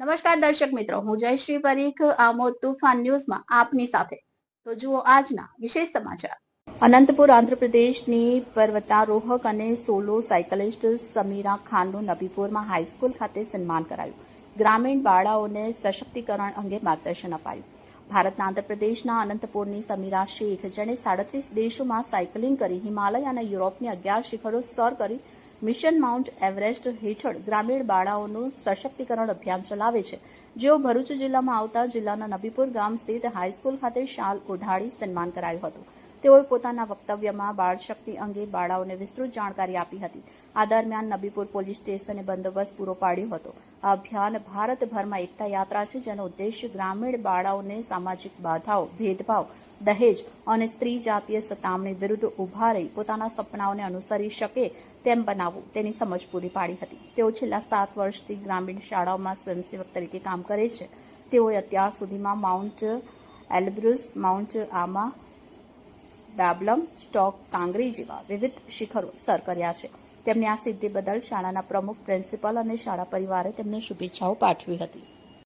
નમસ્કાર દર્શક મિત્રો, હું જયશ્રી પરીખ, આમોદ તુફાન ન્યૂઝમાં આપની સાથે. તો જુઓ આજના વિશેષ સમાચાર. અનંતપુર આંધ્રપ્રદેશની પર્વતારોહક અને સોલો સાયકલિસ્ટ સમીરા ખાનનું નબીપુરમાં હાઈસ્કૂલ ખાતે સન્માન કરાયું. ગ્રામીણ બાળાઓને સશક્તિકરણ અંગે માર્ગદર્શન અપાયું. ભારતના આંધ્રપ્રદેશના અનંતપુરની સમીરા શેખ, જેણે સાડત્રીસ દેશોમાં સાયકલિંગ કરી, હિમાલય અને યુરોપની અગિયાર શિખરો સર કરી મિશન માઉન્ટ એવરેસ્ટ હેઠળ ગ્રામીણ બાળાઓનું સશક્તિકરણ અભિયાન ચલાવે છે, જેઓ ભરૂચ જિલ્લામાં આવતા જિલ્લાના નબીપુર ગામ સ્થિત હાઈસ્કૂલ ખાતે શાલ ઓઢાડી સન્માન કરાયું હતું. તેઓએ પોતાના વક્તવ્યમાં બાળ શક્તિ અંગે બાળાઓને વિસ્તૃત જાણકારી આપી હતી. આ દરમિયાન નબીપુર પોલીસ સ્ટેશને બંદોબસ્ત પૂરો પાડ્યો હતો. આ અભિયાન ભારતભરમાં એકતા યાત્રા છે, જેનો ઉદ્દેશ્ય ગ્રામીણ બાળાઓને સામાજિક બાધાઓ, ભેદભાવ, દહેજ અને સ્ત્રી જાતીય સતામણી વિરુદ્ધ ઊભા રહી પોતાના સપનાઓને અનુસરી શકે તેમ બનાવવું તેની સમજ પૂરી પાડી હતી. તેઓ છેલ્લા સાત વર્ષથી ગ્રામીણ શાળાઓમાં સ્વયંસેવક તરીકે કામ કરે છે. તેઓએ અત્યાર સુધીમાં માઉન્ટ એલ્બ્રુસ, માઉન્ટ આમા દાબલમ, સ્ટોક, કાંગરી જેવા વિવિધ શિખરો સર કર્યા છે. તેમની આ સિદ્ધિ બદલ શાળાના પ્રમુખ, પ્રિન્સિપલ અને શાળા પરિવારે તેમને શુભેચ્છાઓ પાઠવી હતી.